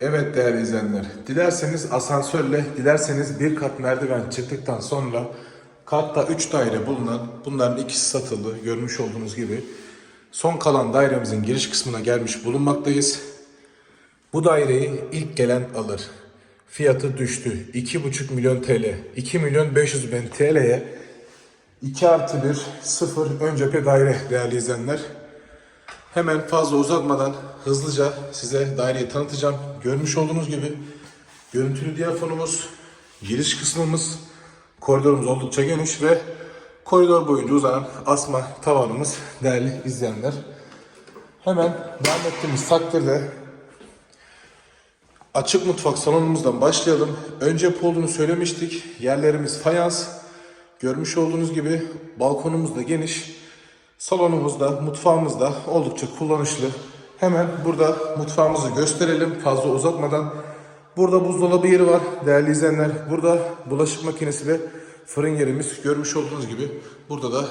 Evet değerli izleyenler, dilerseniz asansörle, dilerseniz bir kat merdiven çıktıktan sonra katta 3 daire bulunan, bunların ikisi satıldı görmüş olduğunuz gibi. Son kalan dairemizin giriş kısmına gelmiş bulunmaktayız. Bu daireyi ilk gelen alır. Fiyatı düştü. 2,5 milyon TL. 2 milyon 500 bin TL'ye 2 artı 1 0 ön cephe daire değerli izleyenler. Hemen fazla uzatmadan hızlıca size daireyi tanıtacağım. Görmüş olduğunuz gibi görüntülü diyafonumuz, giriş kısmımız, koridorumuz oldukça geniş ve koridor boyunca uzanan asma tavanımız değerli izleyenler. Hemen devam ettiğimiz takdirde açık mutfak salonumuzdan başlayalım. Önce olduğunu söylemiştik. Yerlerimiz fayans. Görmüş olduğunuz gibi balkonumuz da geniş. Salonumuzda, mutfağımızda oldukça kullanışlı. Hemen burada mutfağımızı gösterelim fazla uzatmadan. Burada buzdolabı yeri var değerli izleyenler. Burada bulaşık makinesi ve fırın yerimiz görmüş olduğunuz gibi. Burada da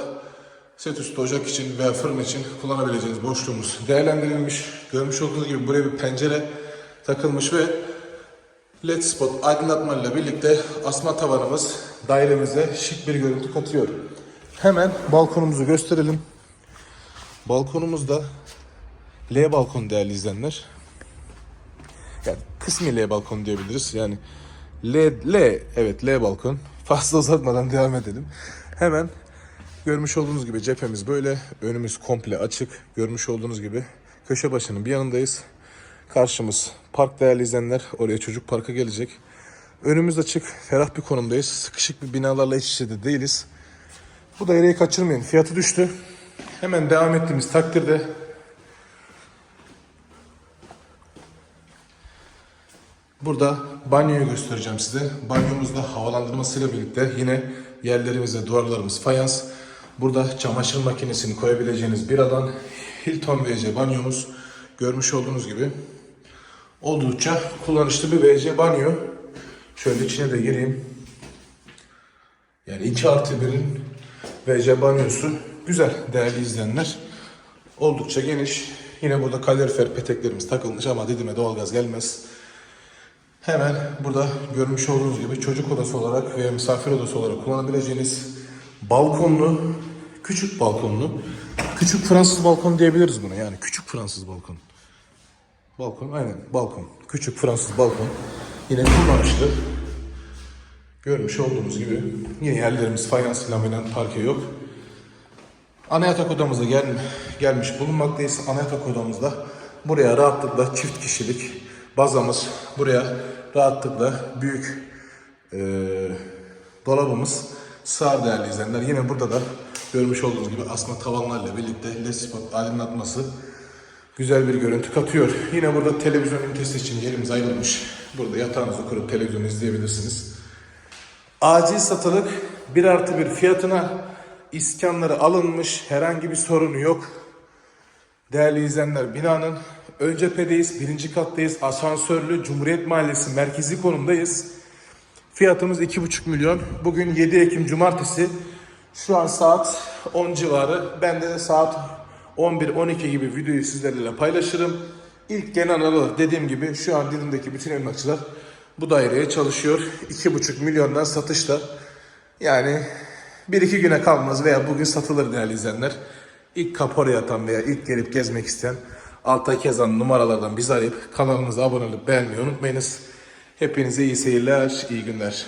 set üstü ocak için veya fırın için kullanabileceğiniz boşluğumuz değerlendirilmiş. Görmüş olduğunuz gibi buraya bir pencere takılmış ve LED spot aydınlatmayla birlikte asma tavanımız dairemize şık bir görüntü katıyor. Hemen balkonumuzu gösterelim. Balkonumuzda L balkon değerli izleyenler. Yani kısmi L balkon diyebiliriz. Yani L, L evet L balkon. Fazla uzatmadan devam edelim. Hemen görmüş olduğunuz gibi cephemiz böyle. Önümüz komple açık. Görmüş olduğunuz gibi köşe başının bir yanındayız. Karşımız park değerli izleyenler. Oraya çocuk parka gelecek. Önümüz açık. Ferah bir konumdayız. Sıkışık bir binalarla iç içe de değiliz. Bu daireyi kaçırmayın. Fiyatı düştü. Hemen devam ettiğimiz takdirde Burada banyoyu göstereceğim size. Banyomuzda havalandırmasıyla birlikte yine yerlerimiz ve duvarlarımız fayans. Burada çamaşır makinesini koyabileceğiniz bir alan. Hilton WC banyomuz görmüş olduğunuz gibi. Oldukça kullanışlı bir WC banyo. Şöyle içine de gireyim. Yani 2 artı 1'in WC banyosu güzel değerli izleyenler. Oldukça geniş. Yine burada kalorifer peteklerimiz takılmış ama dedime doğalgaz gelmez. Hemen burada görmüş olduğunuz gibi çocuk odası olarak veya misafir odası olarak kullanabileceğiniz balkonlu, küçük balkonlu, küçük Fransız balkon diyebiliriz buna yani küçük Fransız balkon. Balkon aynen balkon. Küçük Fransız balkon. Yine kullanışlı. Görmüş olduğunuz gibi yine yerlerimiz fayans laminat parke yok. Ana yatak odamıza gel, gelmiş bulunmaktayız. Ana yatak odamızda buraya rahatlıkla çift kişilik bazamız, buraya rahatlıkla büyük e, dolabımız sığar değerli izleyenler. Yine burada da görmüş olduğunuz gibi asma tavanlarla birlikte LED spot aydınlatması güzel bir görüntü katıyor. Yine burada televizyon ünitesi için yerimiz ayrılmış. Burada yatağınızı kurup televizyon izleyebilirsiniz. Acil satılık 1 artı 1 fiyatına iskanları alınmış. Herhangi bir sorunu yok. Değerli izleyenler binanın ön cephedeyiz. Birinci kattayız. Asansörlü Cumhuriyet Mahallesi merkezi konumdayız. Fiyatımız 2,5 milyon. Bugün 7 Ekim Cumartesi. Şu an saat 10 civarı. Ben de saat 11-12 gibi videoyu sizlerle paylaşırım. İlk genel olarak dediğim gibi şu an Didim'deki bütün emlakçılar bu daireye çalışıyor. 2,5 milyondan satışta. Yani bir iki güne kalmaz veya bugün satılır değerli izleyenler. İlk kapora yatan veya ilk gelip gezmek isteyen alttaki yazan numaralardan bizi arayıp kanalımıza abone olup beğenmeyi unutmayınız. Hepinize iyi seyirler, iyi günler.